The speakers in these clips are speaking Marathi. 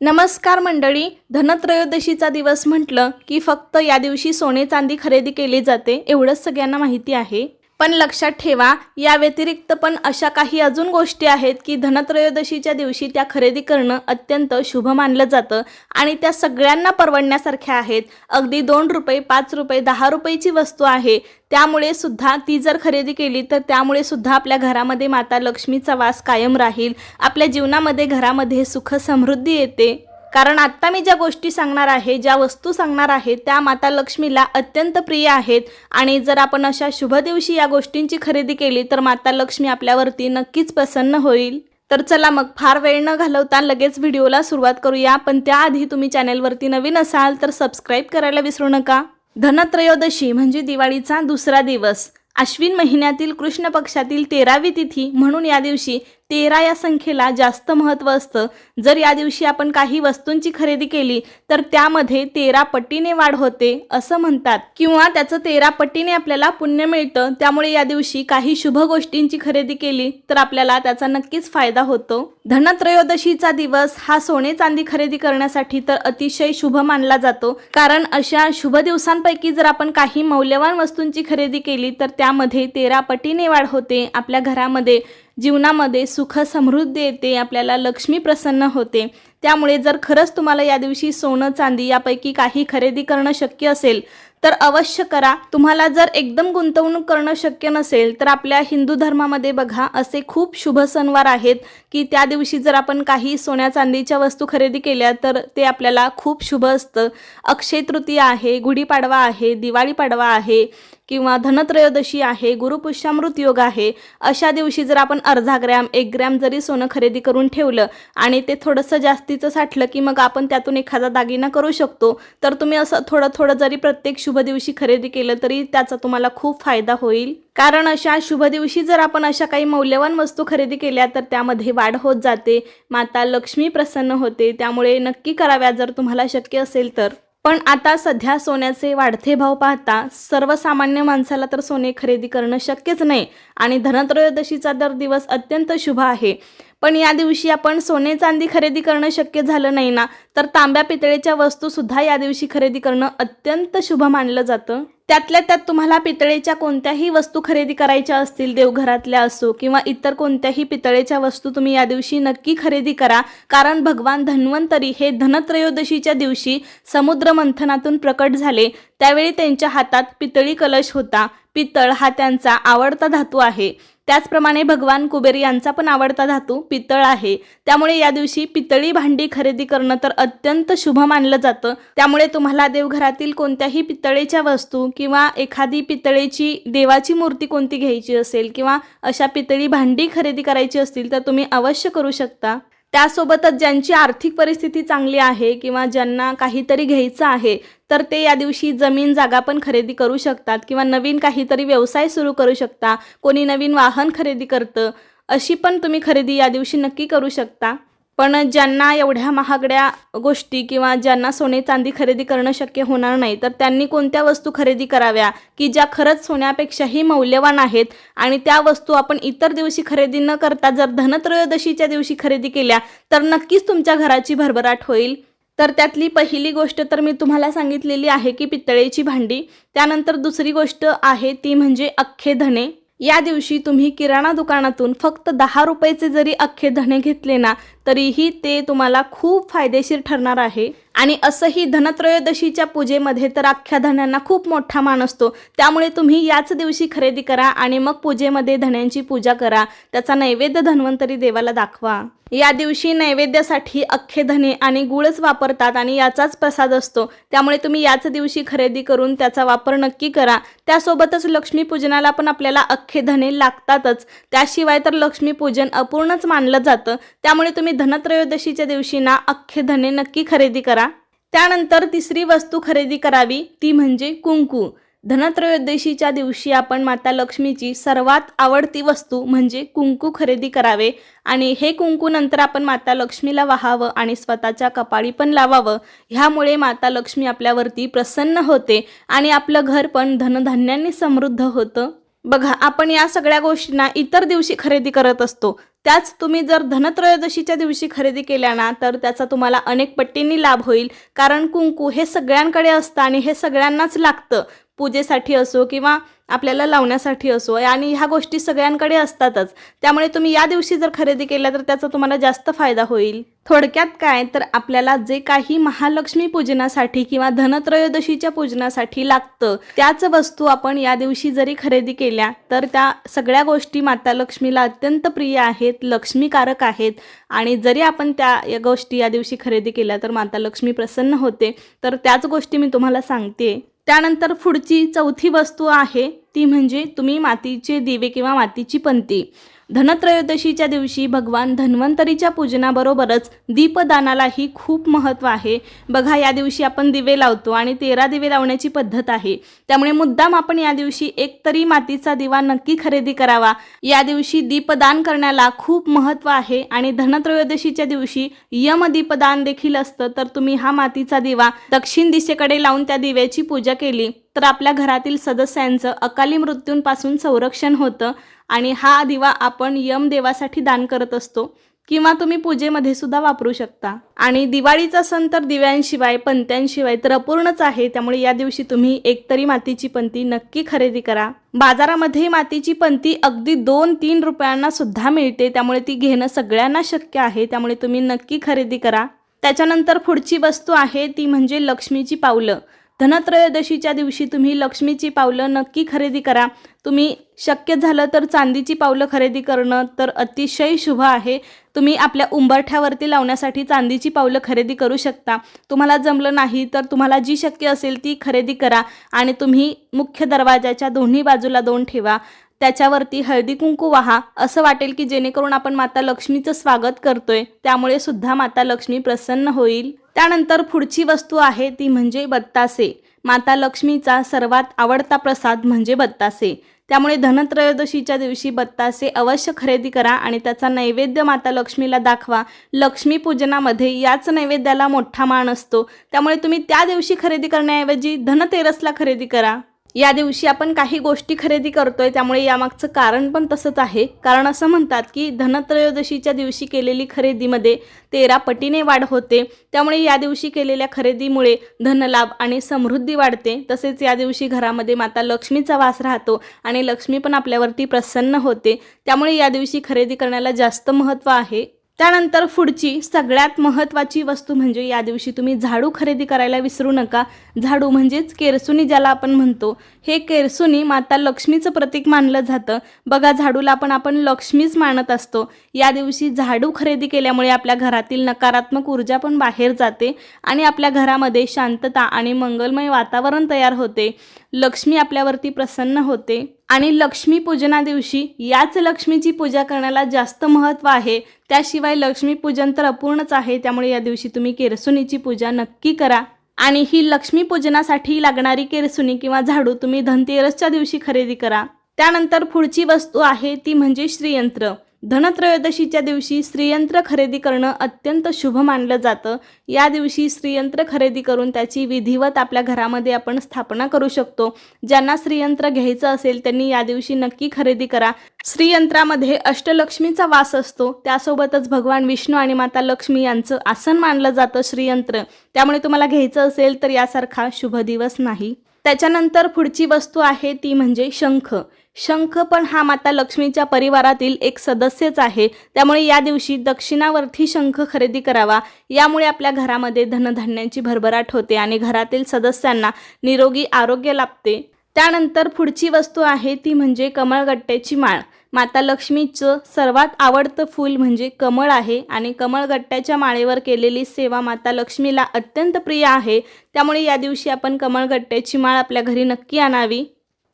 नमस्कार मंडळी धनत्रयोदशीचा दिवस म्हटलं की फक्त या दिवशी सोने चांदी खरेदी केली जाते एवढंच सगळ्यांना माहिती आहे. पण लक्षात ठेवा या व्यतिरिक्त पण अशा काही अजून गोष्टी आहेत की धनत्रयोदशीच्या दिवशी त्या खरेदी करणं अत्यंत शुभ मानलं जातं आणि त्या सगळ्यांना परवडण्यासारख्या आहेत. अगदी दोन रुपये पाच रुपये दहा रुपयेची वस्तू आहे. त्यामुळे सुद्धा ती जर खरेदी केली तर त्यामुळे सुद्धा आपल्या घरामध्ये माता लक्ष्मीचा वास कायम राहील. आपल्या जीवनामध्ये घरामध्ये सुख समृद्धी येते. कारण आत्ता मी ज्या गोष्टी सांगणार आहे ज्या वस्तू सांगणार आहे त्या माता लक्ष्मीला अत्यंत प्रिय आहेत. आणि जर आपण अशा शुभ दिवशी या गोष्टींची खरेदी केली तर माता लक्ष्मी आपल्यावरती नक्कीच प्रसन्न होईल. तर चला मग फार वेळ न घालवता लगेच व्हिडिओला सुरुवात करूया. पण त्याआधी तुम्ही चॅनेलवरती नवीन असाल तर सबस्क्राईब करायला विसरू नका. धनत्रयोदशी म्हणजे दिवाळीचा दुसरा दिवस. अश्विन महिन्यातील कृष्ण पक्षातील तेरावी तिथी म्हणून या दिवशी तेरा या संख्येला जास्त महत्त्व असतं. जर या दिवशी आपण काही वस्तूंची खरेदी केली तर त्यामध्ये तेरा पटीने वाढ होते असं म्हणतात. किंवा त्याचं तेरा पटीने आपल्याला पुण्य मिळतं त्यामुळे या दिवशी काही शुभ गोष्टींची खरेदी केली तर आपल्याला त्याचा नक्कीच फायदा होतो. धनत्रयोदशीचा दिवस हा सोने चांदी खरेदी करण्यासाठी तर अतिशय शुभ मानला जातो. कारण अशा शुभ दिवसांपैकी जर आपण काही मौल्यवान वस्तूंची खरेदी केली तर त्यामध्ये तेरा पटीने वाढ होते. आपल्या घरामध्ये जीवनामध्ये सुख समृद्धी येते आपल्याला लक्ष्मी प्रसन्न होते. त्यामुळे जर खरंच तुम्हाला या दिवशी सोनं चांदी यापैकी काही खरेदी करणं शक्य असेल तर अवश्य करा. तुम्हाला जर एकदम गुंतवणूक करणं शक्य नसेल तर आपल्या हिंदू धर्मामध्ये बघा असे खूप शुभ सणवार आहेत की त्या दिवशी जर आपण काही सोन्या चांदीच्या वस्तू खरेदी केल्या तर ते आपल्याला खूप शुभ असतं. अक्षय तृतीया आहे गुढीपाडवा आहे दिवाळी पाडवा आहे किंवा धनत्रयोदशी आहे गुरुपुष्यामृत योग आहे. अशा दिवशी जर आपण अर्धा ग्रॅम एक ग्रॅम जरी सोनं खरेदी करून ठेवलं आणि ते थोडंसं जास्तीचं साठलं की मग आपण त्यातून एखादा दागिना करू शकतो तर तुम्ही असं थोडं थोडं जरी प्रत्येक शुभ शुभ दिवशी खरेदी केलं तरी त्याचा तुम्हाला खूप फायदा होईल. कारण अशा शुभ दिवशी जर आपण अशा काही मौल्यवान वस्तू खरेदी केल्या तर त्यामध्ये वाढ होत जाते. माता लक्ष्मी प्रसन्न होते. त्यामुळे नक्की कराव्या जर तुम्हाला शक्य असेल तर. पण आता सध्या सोन्याचे वाढते भाव पाहता सर्वसामान्य माणसाला तर सोने खरेदी करणं शक्यच नाही. आणि धनत्रयोदशीचा दर दिवस अत्यंत शुभ आहे. पण या दिवशी आपण सोने चांदी खरेदी करणं शक्य झालं नाही ना? तर तांब्या पितळेच्या वस्तूसुद्धा या दिवशी खरेदी करणं अत्यंत शुभ मानलं जातं. त्यातल्या त्यात तुम्हाला पितळेच्या कोणत्याही वस्तू खरेदी करायच्या असतील देवघरातल्या असो किंवा इतर कोणत्याही पितळेच्या वस्तू तुम्ही या दिवशी नक्की खरेदी करा. कारण भगवान धन्वंतरी हे धनत्रयोदशीच्या दिवशी समुद्र मंथनातून प्रकट झाले. त्यावेळी त्यांच्या हातात पितळी कलश होता. पितळ हा त्यांचा आवडता धातू आहे. त्याचप्रमाणे भगवान कुबेर यांचा पण आवडता धातू पितळ आहे. त्यामुळे या दिवशी पितळी भांडी खरेदी करणं तर अत्यंत शुभ मानलं जातं. त्यामुळे तुम्हाला देवघरातील कोणत्याही पितळेच्या वस्तू किंवा एखादी पितळेची देवाची मूर्ती कोणती घ्यायची असेल किंवा अशा पितळी भांडी खरेदी करायची असतील तर तुम्ही अवश्य करू शकता. त्यासोबतच ज्यांची आर्थिक परिस्थिती चांगली आहे किंवा ज्यांना काहीतरी घ्यायचं आहे तर ते या दिवशी जमीन जागा पण खरेदी करू शकतात किंवा नवीन काहीतरी व्यवसाय सुरू करू शकता कोणी नवीन वाहन खरेदी करतं अशी पण तुम्ही खरेदी या दिवशी नक्की करू शकता. पण ज्यांना एवढ्या महागड्या गोष्टी किंवा ज्यांना सोने चांदी खरेदी करणं शक्य होणार नाही तर त्यांनी कोणत्या वस्तू खरेदी कराव्या? की ज्या खरंच सोन्यापेक्षाही मौल्यवान आहेत आणि त्या वस्तू आपण इतर दिवशी खरेदी न करता जर धनत्रयोदशीच्या दिवशी खरेदी केल्या तर नक्कीच तुमच्या घराची भरभराट होईल. तर त्यातली पहिली गोष्ट तर मी तुम्हाला सांगितलेली आहे की पितळेची भांडी. त्यानंतर दुसरी गोष्ट आहे ती म्हणजे अख्खे धने. या दिवशी तुम्ही किराणा दुकानातून फक्त दहा रुपयाचे जरी अख्खे धणे घेतले ना तरीही ते तुम्हाला खूप फायदेशीर ठरणार आहे. आणि असंही धनत्रयोदशीच्या पूजेमध्ये तर अख्ख्या धण्यांना खूप मोठा मान असतो. त्यामुळे तुम्ही याच दिवशी खरेदी करा आणि मग पूजेमध्ये धण्यांची पूजा करा. त्याचा नैवेद्य धन्वंतरी देवाला दाखवा. या दिवशी नैवेद्यासाठी अख्खे धने आणि गुळच वापरतात आणि याचाच प्रसाद असतो. त्यामुळे तुम्ही याच दिवशी खरेदी करून त्याचा वापर नक्की करा. त्यासोबतच लक्ष्मीपूजनाला पण आपल्याला अख्खे धने लागतातच. त्याशिवाय तर लक्ष्मीपूजन अपूर्णच मानलं जातं. त्यामुळे तुम्ही धनत्रयोदशीच्या दिवशी ना अख्खे धने नक्की खरेदी करा. त्यानंतर तिसरी वस्तू खरेदी करावी ती म्हणजे कुंकू. धनत्रयोदशीच्या दिवशी आपण माता लक्ष्मीची सर्वात आवडती वस्तू म्हणजे कुंकू खरेदी करावे आणि हे कुंकू नंतर आपण माता लक्ष्मीला वाहावं आणि स्वतःच्या कपाळी पण लावावं. ह्यामुळे माता लक्ष्मी आपल्यावरती प्रसन्न होते आणि आपलं घर पण धनधान्यांनी समृद्ध होतं. बघा आपण या सगळ्या गोष्टींना इतर दिवशी खरेदी करत असतो. त्याच तुम्ही जर धनत्रयोदशीच्या दिवशी खरेदी केल्या ना तर त्याचा तुम्हाला अनेक पट्टींनी लाभ होईल. कारण कुंकू हे सगळ्यांकडे असतं आणि हे सगळ्यांनाच लागतं. पूजेसाठी असो किंवा आपल्याला लावण्यासाठी असो आणि ह्या गोष्टी सगळ्यांकडे असतातच. त्यामुळे तुम्ही या दिवशी जर खरेदी केल्या तर त्याचा तुम्हाला जास्त फायदा होईल. थोडक्यात काय? तर आपल्याला जे काही महालक्ष्मी पूजनासाठी किंवा धनत्रयोदशीच्या पूजनासाठी लागतं त्याच वस्तू आपण या दिवशी जरी खरेदी केल्या तर त्या सगळ्या गोष्टी माता लक्ष्मीला अत्यंत प्रिय आहेत लक्ष्मीकारक आहेत. आणि जरी आपण त्या या गोष्टी या दिवशी खरेदी केल्या तर माता लक्ष्मी प्रसन्न होते. तर त्याच गोष्टी मी तुम्हाला सांगते. त्यानंतर पुढची चौथी वस्तू आहे ती म्हणजे तुम्ही मातीचे दिवे किंवा मातीची पंती. धनत्रयोदशीच्या दिवशी भगवान धन्वंतरीच्या पूजनाबरोबरच दीपदानालाही खूप महत्त्व आहे. बघा या दिवशी आपण दिवे लावतो आणि तेरा दिवे लावण्याची पद्धत आहे. त्यामुळे मुद्दाम आपण या दिवशी एकतरी मातीचा दिवा नक्की खरेदी करावा. या दिवशी दीपदान करण्याला खूप महत्त्व आहे आणि धनत्रयोदशीच्या दिवशी यम दीपदान देखील असतं. तर तुम्ही हा मातीचा दिवा दक्षिण दिशेकडे लावून त्या दिव्याची पूजा केली तर आपल्या घरातील सदस्यांचं अकाली मृत्यूंपासून संरक्षण होतं. आणि हा दिवा आपण यमदेवासाठी दान करत असतो किंवा तुम्ही पूजेमध्ये सुद्धा वापरू शकता. आणि दिवाळीचा सण तर दिव्यांशिवाय पंत्यांशिवाय तर अपूर्णच आहे. त्यामुळे या दिवशी तुम्ही एकतरी मातीची पंती नक्की खरेदी करा. बाजारामध्ये मातीची पंती अगदी दोन तीन रुपयांना सुद्धा मिळते. त्यामुळे ती घेणं सगळ्यांना शक्य आहे. त्यामुळे तुम्ही नक्की खरेदी करा. त्याच्यानंतर पुढची वस्तू आहे ती म्हणजे लक्ष्मीची पावलं. धनत्रयोदशीच्या दिवशी तुम्ही लक्ष्मीची पावलं नक्की खरेदी करा. तुम्ही शक्य झालं तर चांदीची पावलं खरेदी करणं तर अतिशय शुभ आहे. तुम्ही आपल्या उंबरठ्यावरती लावण्यासाठी चांदीची पावलं खरेदी करू शकता. तुम्हाला जमलं नाही तर तुम्हाला जी शक्य असेल ती खरेदी करा आणि तुम्ही मुख्य दरवाजाच्या दोन्ही बाजूला दोन ठेवा. त्याच्यावरती हळदी कुंकू वाहा. असं वाटेल की जेणेकरून आपण माता लक्ष्मीचं स्वागत करतोय. त्यामुळे सुद्धा माता लक्ष्मी प्रसन्न होईल. त्यानंतर पुढची वस्तू आहे ती म्हणजे बत्तासे. माता लक्ष्मीचा सर्वात आवडता प्रसाद म्हणजे बत्तासे. त्यामुळे धनत्रयोदशीच्या दिवशी बत्तासे अवश्य खरेदी करा आणि त्याचा नैवेद्य माता लक्ष्मीला दाखवा. लक्ष्मीपूजनामध्ये याच नैवेद्याला मोठा मान असतो. त्यामुळे तुम्ही त्या दिवशी खरेदी करण्याऐवजी धनतेरसला खरेदी करा. या दिवशी आपण काही गोष्टी खरेदी करतोय त्यामुळे यामागचं कारण पण तसंच आहे. कारण असं म्हणतात की धनत्रयोदशीच्या दिवशी केलेली खरेदीमध्ये तेरा पटीने वाढ होते. त्यामुळे या दिवशी केलेल्या खरेदीमुळे धनलाभ आणि समृद्धी वाढते. तसेच या दिवशी घरामध्ये माता लक्ष्मीचा वास राहतो आणि लक्ष्मी पण आपल्यावरती प्रसन्न होते. त्यामुळे या दिवशी खरेदी करण्याला जास्त महत्त्व आहे. त्यानंतर पुढची सगळ्यात महत्त्वाची वस्तू म्हणजे या दिवशी तुम्ही झाडू खरेदी करायला विसरू नका. झाडू म्हणजेच केरसुनी ज्याला आपण म्हणतो. हे केरसुनी माता लक्ष्मीचं प्रतीक मानलं जातं. बघा झाडूला पण आपण लक्ष्मीच मानत असतो. या दिवशी झाडू खरेदी केल्यामुळे आपल्या घरातील नकारात्मक ऊर्जा पण बाहेर जाते आणि आपल्या घरामध्ये शांतता आणि मंगलमय वातावरण तयार होते. लक्ष्मी आपल्यावरती प्रसन्न होते. आणि लक्ष्मी पूजना दिवशी याच लक्ष्मीची पूजा करण्याला जास्त महत्त्व आहे. त्याशिवाय लक्ष्मीपूजन तर अपूर्णच आहे. त्यामुळे या दिवशी तुम्ही केरसुनीची पूजा नक्की करा. आणि ही लक्ष्मी पूजनासाठी लागणारी केरसुनी किंवा झाडू तुम्ही धनतेरसच्या दिवशी खरेदी करा. त्यानंतर पुढची वस्तू आहे ती म्हणजे श्रीयंत्र. धनत्रयोदशीच्या दिवशी श्रीयंत्र खरेदी करणं अत्यंत शुभ मानलं जातं. या दिवशी श्रीयंत्र खरेदी करून त्याची विधिवत आपल्या घरामध्ये आपण स्थापना करू शकतो. ज्यांना श्रीयंत्र घ्यायचं असेल त्यांनी या दिवशी नक्की खरेदी करा. श्रीयंत्रामध्ये अष्टलक्ष्मीचा वास असतो. त्यासोबतच भगवान विष्णू आणि माता लक्ष्मी यांचं आसन मानलं जातं श्रीयंत्र त्यामुळे तुम्हाला घ्यायचं असेल तर यासारखा शुभ दिवस नाही. त्याच्यानंतर पुढची वस्तू आहे ती म्हणजे शंख. शंख पण हा माता लक्ष्मीच्या परिवारातील एक सदस्यच आहे. त्यामुळे या दिवशी दक्षिणावरती शंख खरेदी करावा. यामुळे आपल्या घरामध्ये धनधान्यांची भरभराट होते आणि घरातील सदस्यांना निरोगी आरोग्य लाभते. त्यानंतर पुढची वस्तू आहे ती म्हणजे कमळगट्ट्याची माळ. माता लक्ष्मीचं सर्वात आवडतं फूल म्हणजे कमळ आहे आणि कमळगट्ट्याच्या माळेवर केलेली सेवा माता लक्ष्मीला अत्यंत प्रिय आहे. त्यामुळे या दिवशी आपण कमळगट्ट्याची माळ आपल्या घरी नक्की आणावी.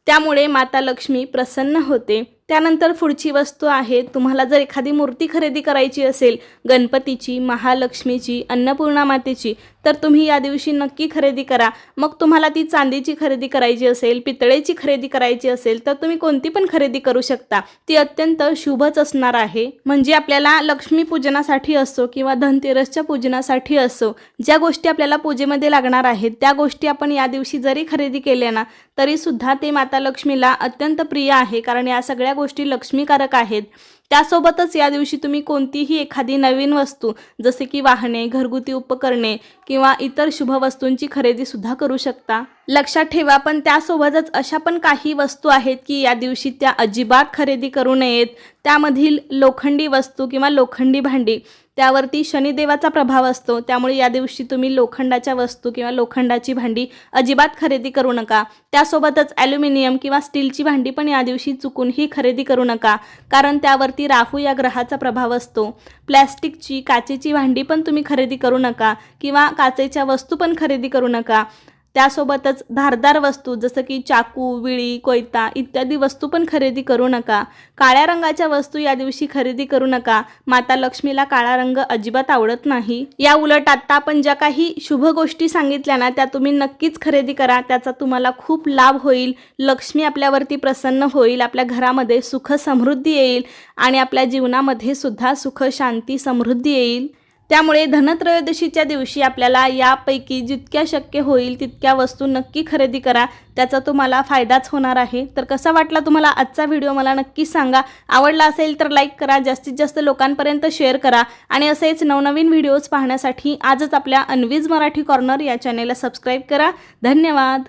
त्यामुळे माता लक्ष्मी प्रसन्न होते. त्यानंतर पुढची वस्तू आहे तुम्हाला जर एखादी मूर्ती खरेदी करायची असेल गणपतीची महालक्ष्मीची अन्नपूर्णा मातेची तर तुम्ही या दिवशी नक्की खरेदी करा. मग तुम्हाला ती चांदीची खरेदी करायची असेल पितळेची खरेदी करायची असेल तर तुम्ही कोणती पण खरेदी करू शकता. ती अत्यंत शुभच असणार आहे. म्हणजे आपल्याला लक्ष्मी पूजनासाठी असो किंवा धनतेरसच्या पूजनासाठी असो ज्या गोष्टी आपल्याला पूजेमध्ये लागणार आहेत त्या गोष्टी आपण या दिवशी जरी खरेदी केल्या ना तरीसुद्धा ते माता लक्ष्मीला अत्यंत प्रिय आहे. कारण या सगळ्या गोष्टी लक्ष्मीकारक आहेत. त्यासोबतच या दिवशी तुम्ही कोणतीही एखादी नवीन वस्तू जसे की वाहने घरगुती उपकरणे किंवा इतर शुभ वस्तूंची खरेदी सुद्धा करू शकता. लक्षात ठेवा पण त्यासोबतच अशा पण काही वस्तू आहेत की या दिवशी त्या अजिबात खरेदी करू नयेत. त्यामधील लोखंडी वस्तू किंवा लोखंडी भांडी त्यावरती शनिदेवाचा प्रभाव असतो. त्यामुळे या दिवशी तुम्ही लोखंडाच्या वस्तू किंवा लोखंडाची भांडी अजिबात खरेदी करू नका. त्यासोबतच ॲल्युमिनियम किंवा स्टीलची भांडी पण या दिवशी चुकूनही खरेदी करू नका. कारण त्यावरती राहू या ग्रहाचा प्रभाव असतो. प्लॅस्टिकची काचेची भांडी पण तुम्ही खरेदी करू नका किंवा काचेच्या वस्तू पण खरेदी करू नका. त्यासोबतच धारदार वस्तू जसं की चाकू विळी कोयता इत्यादी वस्तू पण खरेदी करू नका. काळ्या रंगाच्या वस्तू या दिवशी खरेदी करू नका. माता लक्ष्मीला काळा रंग अजिबात आवडत नाही. या उलट आत्ता आपण ज्या काही शुभ गोष्टी सांगितल्या ना त्या तुम्ही नक्कीच खरेदी करा. त्याचा तुम्हाला खूप लाभ होईल. लक्ष्मी आपल्यावरती प्रसन्न होईल. आपल्या घरामध्ये सुख समृद्धी येईल आणि आपल्या जीवनामध्ये सुद्धा सुख शांती समृद्धी येईल. त्यामुळे धनत्रयोदशीच्या दिवशी आपल्याला यापैकी जितक्या शक्य होईल तितक्या वस्तू नक्की खरेदी करा. त्याचा तुम्हाला फायदाच होणार आहे. तर कसा वाटला तुम्हाला आजचा व्हिडिओ? मला नक्की सांगा. आवडला असेल तर लाईक करा. जास्तीत जास्त लोकांपर्यंत शेअर करा. आणि असेच नवनवीन व्हिडिओज पाहण्यासाठी आजच आपल्या अनवीज मराठी कॉर्नर या चॅनेलला सबस्क्राईब करा. धन्यवाद.